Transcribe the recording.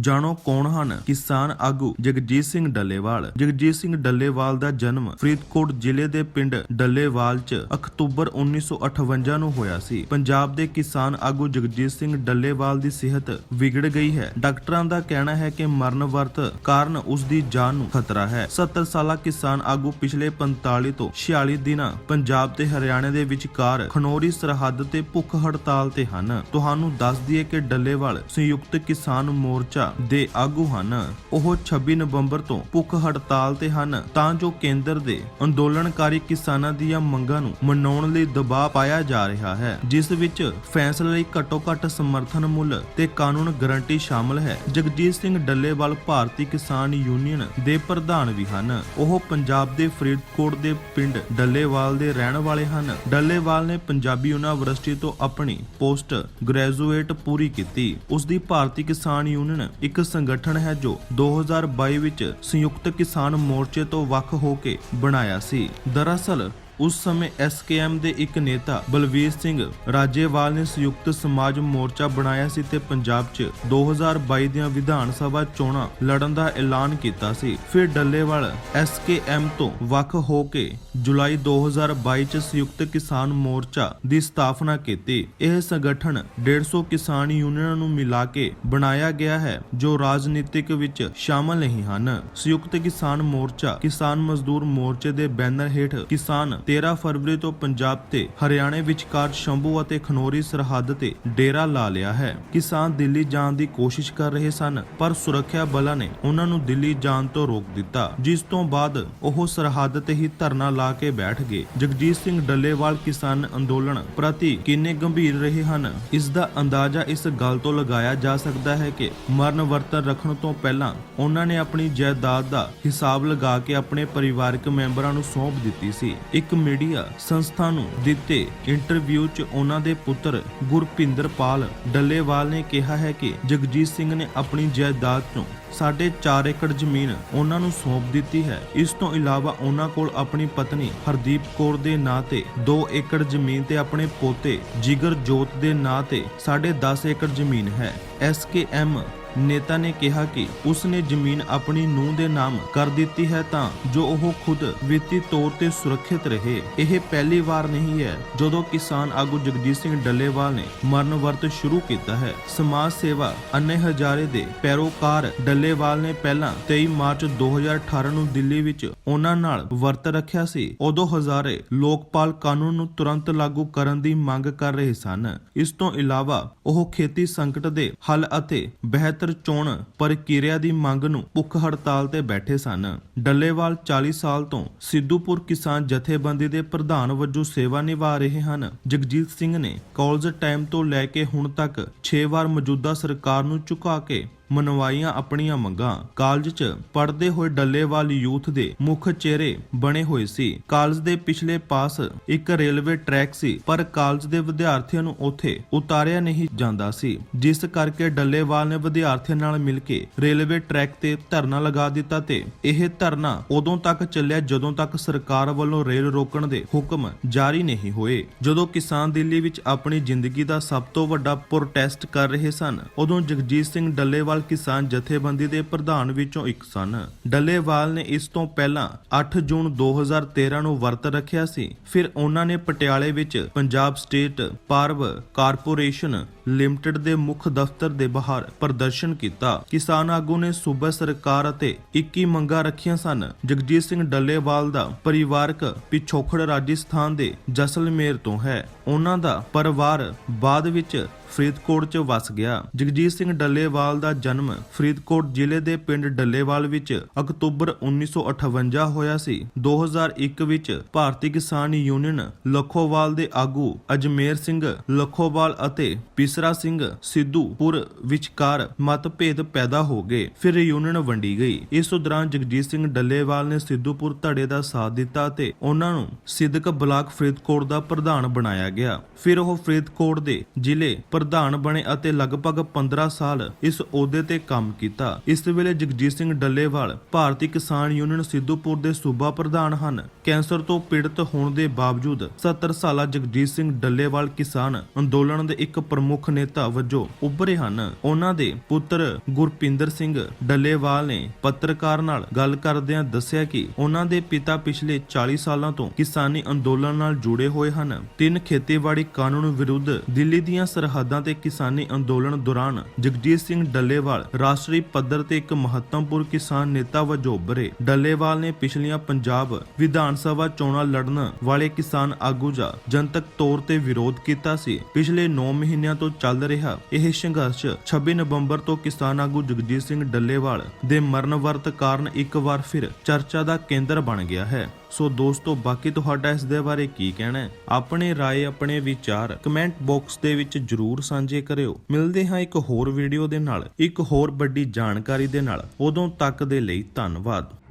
ਜਾਣੋ ਕੌਣ ਹਨ? ਕਿਸਾਨ ਆਗੂ ਜਗਜੀਤ ਸਿੰਘ ਡੱਲੇਵਾਲ। ਜਗਜੀਤ ਸਿੰਘ ਡੱਲੇਵਾਲ ਦਾ ਜਨਮ ਫਰੀਦਕੋਟ ਜ਼ਿਲ੍ਹੇ ਦੇ ਪਿੰਡ ਡੱਲੇਵਾਲ 'ਚ ਅਕਤੂਬਰ 1958 ਨੂੰ ਹੋਇਆ ਸੀ। ਪੰਜਾਬ ਦੇ ਕਿਸਾਨ ਆਗੂ ਜਗਜੀਤ ਸਿੰਘ ਡੱਲੇਵਾਲ ਦੀ ਸਿਹਤ ਵਿਗੜ ਗਈ ਹੈ। ਡਾਕਟਰਾਂ ਦਾ ਕਹਿਣਾ ਹੈ ਕਿ ਮਰਨ ਵਰਤ ਕਾਰਨ ਉਸ ਦੀ ਜਾਨ ਨੂੰ ਖਤਰਾ ਹੈ। 70 ਸਾਲਾ ਕਿਸਾਨ ਆਗੂ ਪਿਛਲੇ 45 ਤੋਂ 46 ਦਿਨਾਂ ਪੰਜਾਬ ਤੇ ਹਰਿਆਣਾ ਦੇ ਵਿਚਕਾਰ ਖਨੋਰੀ ਸਰਹੱਦ ਤੇ ਭੁੱਖ ਹੜਤਾਲ ਤੇ ਹਨ। ਤੁਹਾਨੂੰ ਦੱਸ ਦਈਏ ਕਿ ਡੱਲੇਵਾਲ ਸੰਯੁਕਤ ਕਿਸਾਨ ਮੋਰਚਾ ਦੇ ਆਗੂ ਹਨ। ਉਹ 26 ਨਵੰਬਰ ਤੋਂ ਭੁੱਖ ਹੜਤਾਲ ਤੇ ਹਨ, ਤਾਂ ਜੋ ਕੇਂਦਰ ਦੇ ਅੰਦੋਲਨਕਾਰੀ ਕਿਸਾਨਾਂ ਦੀਆਂ ਮੰਗਾਂ ਨੂੰ ਮਨਾਉਣ ਲਈ ਦਬਾਅ ਪਾਇਆ ਜਾ ਰਿਹਾ ਹੈ, ਜਿਸ ਵਿੱਚ ਫੈਸਲੇ ਲਈ ਘੱਟੋ-ਘੱਟ ਸਮਰਥਨ ਮੁੱਲ ਤੇ ਕਾਨੂੰਨ ਗਾਰੰਟੀ ਸ਼ਾਮਲ ਹੈ। ਜਗਜੀਤ ਸਿੰਘ ਡੱਲੇਵਾਲ ਭਾਰਤੀ ਕਿਸਾਨ ਯੂਨੀਅਨ ਦੇ ਪ੍ਰਧਾਨ ਵੀ ਹਨ। ਉਹ ਪੰਜਾਬ ਦੇ ਫਰੀਦਕੋਟ ਦੇ ਪਿੰਡ ਡੱਲੇਵਾਲ ਦੇ ਰਹਿਣ ਵਾਲੇ ਹਨ। ਡੱਲੇਵਾਲ ਨੇ ਪੰਜਾਬੀ ਯੂਨੀਵਰਸਿਟੀ ਤੋਂ ਆਪਣੀ ਪੋਸਟ ਗ੍ਰੈਜੂਏਟ ਪੂਰੀ ਕੀਤੀ। ਉਸ ਦੀ ਭਾਰਤੀ ਕਿਸਾਨ ਯੂਨੀਅਨ ਇੱਕ ਸੰਗਠਨ ਹੈ ਜੋ 2022 ਵਿੱਚ ਸੰਯੁਕਤ ਕਿਸਾਨ ਮੋਰਚੇ ਤੋਂ ਵੱਖ ਹੋ ਕੇ ਬਣਾਇਆ ਸੀ। ਦਰਅਸਲ ਉਸ ਸਮੇਂ ਐਸਕੇਐਮ ਦੇ ਇੱਕ ਨੇਤਾ ਬਲਵੀਰ ਸਿੰਘ ਰਾਜੇਵਾਲ ਨੇ ਸੰਯੁਕਤ ਸਮਾਜ ਮੋਰਚਾ ਬਣਾਇਆ ਸੀ ਤੇ ਪੰਜਾਬ 'ਚ 2022 ਦੀਆਂ ਵਿਧਾਨ ਸਭਾ ਚੋਣਾਂ ਲੜਨ ਦਾ ਐਲਾਨ ਕੀਤਾ ਸੀ। ਫਿਰ ਡੱਲੇਵਾਲ ਐਸਕੇਐਮ ਤੋਂ ਵੱਖ ਹੋ ਕੇ ਜੁਲਾਈ 2022 'ਚ ਸੰਯੁਕਤ ਕਿਸਾਨ ਮੋਰਚਾ ਦੀ ਸਥਾਪਨਾ ਕੀਤੀ। ਇਹ ਸੰਗਠਨ 150 ਕਿਸਾਨ ਯੂਨੀਅਨਾਂ ਨੂੰ ਮਿਲਾ ਕੇ ਬਣਾਇਆ ਗਿਆ ਹੈ, ਜੋ ਰਾਜਨੀਤਿਕ ਵਿੱਚ ਸ਼ਾਮਲ ਨਹੀਂ ਹਨ। ਸੰਯੁਕਤ ਕਿਸਾਨ ਮੋਰਚਾ ਕਿਸਾਨ ਮਜ਼ਦੂਰ ਮੋਰਚੇ ਦੇ ਬੈਨਰ ਹੇਠ ਕਿਸਾਨ 13 ਫਰਵਰੀ ਤੋਂ ਪੰਜਾਬ ਤੇ ਹਰਿਆਣੇ ਵਿਚਕਾਰ ਸ਼ੰਭੂ ਅਤੇ ਖਨੋਰੀ ਸਰਹੱਦ ਤੇ ਡੇਰਾ ਲਾ ਲਿਆ ਹੈ। ਕਿਸਾਨ ਦਿੱਲੀ ਜਾਣ ਦੀ ਕੋਸ਼ਿਸ਼ ਕਰ ਰਹੇ ਸਨ, ਪਰ ਸੁਰੱਖਿਆ ਬਲਾਂ ਨੇ ਉਹਨਾਂ ਨੂੰ ਦਿੱਲੀ ਜਾਣ ਤੋਂ ਰੋਕ ਦਿੱਤਾ। ਜਿਸ ਤੋਂ ਬਾਅਦ ਉਹ ਸਰਹੱਦ ਤੇ ਹੀ ਧਰਨਾ ਲਾ ਕੇ ਬੈਠ ਗਏ। ਜਗਜੀਤ ਸਿੰਘ ਡੱਲੇਵਾਲ ਕਿਸਾਨ ਅੰਦੋਲਨ ਪ੍ਰਤੀ ਕਿੰਨੇ ਗੰਭੀਰ ਰਹੇ ਹਨ, ਇਸ ਦਾ ਅੰਦਾਜ਼ਾ ਇਸ ਗੱਲ ਤੋਂ ਲਗਾਇਆ ਜਾ ਸਕਦਾ ਹੈ ਕਿ ਮਰਨ ਵਰਤਨ ਰੱਖਣ ਤੋਂ ਪਹਿਲਾਂ ਉਹਨਾਂ ਨੇ ਆਪਣੀ ਜਾਇਦਾਦ ਦਾ ਹਿਸਾਬ ਲਗਾ ਕੇ ਆਪਣੇ ਪਰਿਵਾਰਕ ਮੈਂਬਰਾਂ ਨੂੰ ਸੌਂਪ ਦਿੱਤੀ ਸੀ। ਇੱਕ ਮੀਡੀਆ ਸੰਸਥਾ ਨੂੰ ਦਿੱਤੇ ਇੰਟਰਵਿਊ 'ਚ ਉਹਨਾਂ ਦੇ ਪੁੱਤਰ ਗੁਰਪਿੰਦਰ ਪਾਲ ਡੱਲੇਵਾਲ ਨੇ ਕਿਹਾ ਹੈ ਕਿ ਜਗਜੀਤ ਸਿੰਘ ਨੇ ਆਪਣੀ ਜਾਇਦਾਦ ਤੋਂ ਸਾਢੇ 4 ਏਕੜ ਜ਼ਮੀਨ ਉਹਨਾਂ ਨੂੰ ਸੌਂਪ ਦਿੱਤੀ ਹੈ। ਇਸ ਤੋਂ ਇਲਾਵਾ ਉਹਨਾਂ ਕੋਲ ਆਪਣੀ ਪਤਨੀ ਹਰਦੀਪ ਕੌਰ ਦੇ ਨਾਂ ਤੇ 2 ਏਕੜ ਜ਼ਮੀਨ ਤੇ ਆਪਣੇ ਪੋਤੇ ਜਿਗਰ ਜੋਤ ਦੇ ਨਾਂ ਤੇ ਸਾਢੇ 10 ਏਕੜ ਜ਼ਮੀਨ ਹੈ। ਐਸਕੇਐਮ ਨੇਤਾ ਨੇ ਕਿਹਾ ਕਿ ਉਸ ਨੇ ਜ਼ਮੀਨ ਆਪਣੀ ਨੂੰਹ ਦੇ ਨਾਮ ਕਰ ਦਿੱਤੀ ਹੈ ਤਾਂ ਜੋ ਉਹ ਖੁਦ ਵਿੱਤੀ ਤੌਰ ਤੇ ਸੁਰੱਖਿਅਤ ਰਹੇ। ਇਹ ਪਹਿਲੀ ਵਾਰ ਨਹੀਂ ਹੈ ਜਦੋਂ ਕਿਸਾਨ ਆਗੂ ਜਗਜੀਤ ਸਿੰਘ ਡੱਲੇਵਾਲ ਨੇ ਮਰਨ ਵਰਤ ਸ਼ੁਰੂ ਕੀਤਾ ਹੈ। ਸਮਾਜ ਸੇਵਾ ਅੰਨੇ ਹਜ਼ਾਰੇ ਦੇ ਪੈਰੋਕਾਰ ਡੱਲੇਵਾਲ ਨੇ ਪਹਿਲਾਂ 23 ਮਾਰਚ 2018 ਨੂੰ ਦਿੱਲੀ ਵਿੱਚ ਉਹਨਾਂ ਨਾਲ ਵਰਤ ਰੱਖਿਆ ਸੀ। ਉਦੋਂ ਹਜ਼ਾਰੇ ਲੋਕਪਾਲ ਕਾਨੂੰਨ ਨੂੰ ਤੁਰੰਤ ਲਾਗੂ ਕਰਨ ਦੀ ਮੰਗ ਕਰ ਰਹੇ ਸਨ। ਇਸ ਤੋਂ ਇਲਾਵਾ ਉਹ ਖੇਤੀ ਸੰਕਟ ਦੇ ਹੱਲ ਅਤੇ ਬਿਹਤਰ ਚੋਣ ਪ੍ਰਕਿਰਿਆ ਦੀ ਮੰਗ ਨੂੰ ਭੁੱਖ ਹੜਤਾਲ ਤੇ ਬੈਠੇ ਸਨ। ਡੱਲੇਵਾਲ 40 ਸਾਲ ਤੋਂ ਸਿੱਧੂਪੁਰ ਕਿਸਾਨ ਜਥੇਬੰਦੀ ਦੇ ਪ੍ਰਧਾਨ ਵਜੋਂ ਸੇਵਾ ਨਿਭਾ ਰਹੇ ਹਨ। ਜਗਜੀਤ ਸਿੰਘ ਨੇ ਕਾਲਜ ਟਾਈਮ ਤੋਂ ਲੈ ਕੇ ਹੁਣ ਤੱਕ 6 ਵਾਰ ਮੌਜੂਦਾ ਸਰਕਾਰ ਨੂੰ ਝੁਕਾ ਕੇ ਮਨਵਾਈਆਂ ਆਪਣੀਆਂ ਮੰਗਾਂ। ਕਾਲਜ 'ਚ ਪੜ੍ਹਦੇ ਹੋਏ ਡੱਲੇਵਾਲ ਯੂਥ ਦੇ ਮੁੱਖ ਚਿਹਰੇ ਬਣੇ ਹੋਏ ਸੀ। ਕਾਲਜ ਦੇ ਪਿਛਲੇ ਪਾਸ ਇੱਕ ਰੇਲਵੇ ਟਰੈਕ ਸੀ, ਪਰ ਕਾਲਜ ਦੇ ਵਿਦਿਆਰਥੀਆਂ ਨੂੰ ਉੱਥੇ ਉਤਾਰਿਆ ਨਹੀਂ ਜਾਂਦਾ ਸੀ। ਜਿਸ ਕਰਕੇ ਡੱਲੇਵਾਲ ਨੇ ਵਿਦਿਆਰਥੀਆਂ ਨਾਲ ਮਿਲ ਕੇ ਰੇਲਵੇ ਟਰੈਕ ਤੇ ਧਰਨਾ ਲਗਾ ਦਿੱਤਾ ਤੇ ਇਹ ਧਰਨਾ ਉਦੋਂ ਤੱਕ ਚੱਲਿਆ ਜਦੋਂ ਤੱਕ ਸਰਕਾਰ ਵੱਲੋਂ ਰੇਲ ਰੋਕਣ ਦੇ ਹੁਕਮ ਜਾਰੀ ਨਹੀਂ ਹੋਏ। ਜਦੋਂ ਕਿਸਾਨ ਦਿੱਲੀ ਵਿੱਚ ਆਪਣੀ ਜ਼ਿੰਦਗੀ ਦਾ ਸਭ ਤੋਂ ਵੱਡਾ ਪ੍ਰੋਟੈਸਟ ਕਰ ਰਹੇ ਸਨ, ਉਦੋਂ ਜਗਜੀਤ ਸਿੰਘ ਡੱਲੇਵਾਲ ਕਿਸਾਨ ਜਥੇਬੰਦੀ ਦੇ ਪ੍ਰਧਾਨ ਵਿੱਚੋਂ ਇੱਕ ਸਨ। ਡੱਲੇਵਾਲ ਨੇ ਇਸ ਤੋਂ ਪਹਿਲਾਂ 8 ਜੂਨ 2013 ਨੂੰ ਵਰਤ ਰੱਖਿਆ ਸੀ। ਫਿਰ ਉਹਨਾਂ ਨੇ ਪਟਿਆਲੇ ਵਿੱਚ Punjab state power corporation limited ਦੇ ਮੁੱਖ ਦਫ਼ਤਰ ਦੇ ਬਾਹਰ ਪ੍ਰਦਰਸ਼ਨ ਕੀਤਾ। ਕਿਸਾਨ ਆਗੂ ਨੇ ਸੂਬਾ ਸਰਕਾਰ ਅਤੇ 21 ਮੰਗਾਂ ਰੱਖੀਆਂ ਸਨ। ਜਗਜੀਤ ਸਿੰਘ ਡੱਲੇਵਾਲ ਦਾ ਪਰਿਵਾਰਕ ਪਿਛੋਕੜ ਰਾਜਸਥਾਨ ਦੇ ਜਸਲਮੇਰ ਤੋਂ ਹੈ। ਉਹਨਾਂ ਦਾ ਪਰਿਵਾਰ ਬਾਅਦ ਵਿੱਚ ਫਰੀਦਕੋਟ 'ਚ ਵਸ ਗਿਆ। ਜਗਜੀਤ ਸਿੰਘ ਡੱਲੇਵਾਲ ਦਾ ਜਨਮ ਫਰੀਦਕੋਟ ਜ਼ਿਲ੍ਹੇ ਦੇ ਪਿੰਡ ਡੱਲੇਵਾਲ ਵਿੱਚ ਅਕਤੂਬਰ 1958 ਹੋਇਆ ਸੀ। 2001 ਵਿੱਚ ਭਾਰਤੀ ਕਿਸਾਨ ਯੂਨੀਅਨ ਲੱਖੋਵਾਲ ਦੇ ਆਗੂ ਅਜਮੇਰ ਸਿੰਘ ਲੱਖੋਵਾਲ ਅਤੇ ਪਿਸਰਾ ਸਿੰਘ ਸਿੱਧੂਪੁਰ ਵਿਚਕਾਰ ਮਤਭੇਦ ਪੈਦਾ ਹੋ ਗਏ। ਫਿਰ ਯੂਨੀਅਨ ਵੰਡੀ ਗਈ। ਇਸ ਦੌਰਾਨ ਜਗਜੀਤ ਸਿੰਘ ਡੱਲੇਵਾਲ ਨੇ ਸਿੱਧੂਪੁਰ ਧੜੇ ਦਾ ਸਾਥ ਦਿੱਤਾ ਤੇ ਉਹਨਾਂ ਨੂੰ ਸਿੱਧਕ ਬਲਾਕ ਫਰੀਦਕੋਟ ਦਾ ਪ੍ਰਧਾਨ ਬਣਾਇਆ ਗਿਆ। ਫਿਰ ਉਹ ਫਰੀਦਕੋਟ ਦੇ ਜ਼ਿਲ੍ਹੇ ਪ੍ਰਧਾਨ ਬਣੇ ਅਤੇ ਲਗਭਗ 15 ਸਾਲ ਇਸ ਅਹੁਦੇ ਤੇ ਕੰਮ ਕੀਤਾ। ਇਸ ਵੇਲੇ ਜਗਜੀਤ ਸਿੰਘ ਡੱਲੇਵਾਲ ਭਾਰਤੀ ਕਿਸਾਨ ਯੂਨੀਅਨ ਸਿੱਧੂਪੁਰ ਦੇ ਸੂਬਾ ਪ੍ਰਧਾਨ ਹਨ। ਕੈਂਸਰ ਤੋਂ ਪੀੜਤ ਹੋਣ ਦੇ ਬਾਵਜੂਦ 70 ਸਾਲਾ ਜਗਜੀਤ ਸਿੰਘ ਡੱਲੇਵਾਲ ਕਿਸਾਨ ਅੰਦੋਲਨ ਦੇ ਇੱਕ ਪ੍ਰਮੁੱਖ ਮੁੱਖ ਨੇਤਾ ਵਜੋਂ ਉੱਭਰੇ ਹਨ। ਉਹਨਾਂ ਦੇ ਪੁੱਤਰ ਗੁਰਪਿੰਦਰ ਸਿੰਘ ਡੱਲੇਵਾਲ ਨੇ ਪੱਤਰਕਾਰ ਨਾਲ ਗੱਲ ਕਰਦਿਆਂ ਦੱਸਿਆ ਕਿ ਉਹਨਾਂ ਦੇ ਪਿਤਾ ਪਿਛਲੇ 40 ਸਾਲਾਂ ਤੋਂ ਕਿਸਾਨੀ ਅੰਦੋਲਨ ਨਾਲ ਜੁੜੇ ਹੋਏ ਹਨ। ਤਿੰਨ ਖੇਤੀਬਾੜੀ ਕਾਨੂੰਨ ਵਿਰੁੱਧ ਦਿੱਲੀ ਦੀਆਂ ਸਰਹੱਦਾਂ ਤੇ ਕਿਸਾਨੀ ਅੰਦੋਲਨ ਦੌਰਾਨ ਜਗਜੀਤ ਸਿੰਘ ਡੱਲੇਵਾਲ ਰਾਸ਼ਟਰੀ ਪੱਧਰ ਤੇ ਇੱਕ ਮਹੱਤਵਪੂਰਨ ਕਿਸਾਨ ਨੇਤਾ ਵਜੋਂ ਉੱਭਰੇ। ਡੱਲੇਵਾਲ ਨੇ ਪਿਛਲੀਆਂ ਪੰਜਾਬ ਵਿਧਾਨ ਸਭਾ ਚੋਣਾਂ ਲੜਨ ਵਾਲੇ ਕਿਸਾਨ ਆਗੂ ਜਾਂ ਜਨਤਕ ਤੌਰ ਤੇ ਵਿਰੋਧ ਕੀਤਾ ਸੀ। ਪਿਛਲੇ 9 ਮਹੀਨਿਆਂ ਤੋਂ ਚੱਲ ਰਿਹਾ। ਇਹ ਸੰਘਰਸ਼ 26 ਨਵੰਬਰ ਤੋਂ ਕਿਸਾਨ ਆਗੂ ਜਗਜੀਤ ਸਿੰਘ ਡੱਲੇਵਾਲ ਦੇ ਮਰਨ ਵਰਤ ਕਾਰਨ ਇੱਕ ਵਾਰ ਫਿਰ ਚਰਚਾ ਦਾ ਕੇਂਦਰ ਬਣ ਗਿਆ ਹੈ। ਸੋ ਦੋਸਤੋ, ਬਾਕੀ ਤੁਹਾਡਾ ਇਸ ਦੇ ਬਾਰੇ ਕੀ ਕਹਿਣਾ ਹੈ? ਆਪਣੇ ਰਾਏ, ਆਪਣੇ ਵਿਚਾਰ ਕਮੈਂਟ ਬਾਕਸ ਦੇ ਵਿੱਚ ਜਰੂਰ ਸਾਂਝੇ ਕਰਿਓ। ਮਿਲਦੇ ਹਾਂ ਇੱਕ ਹੋਰ ਵੀਡੀਓ ਦੇ ਨਾਲ, ਇੱਕ ਹੋਰ ਵੱਡੀ ਜਾਣਕਾਰੀ ਦੇ ਨਾਲ। ਉਦੋਂ ਤੱਕ ਦੇ ਲਈ ਧੰਨਵਾਦ।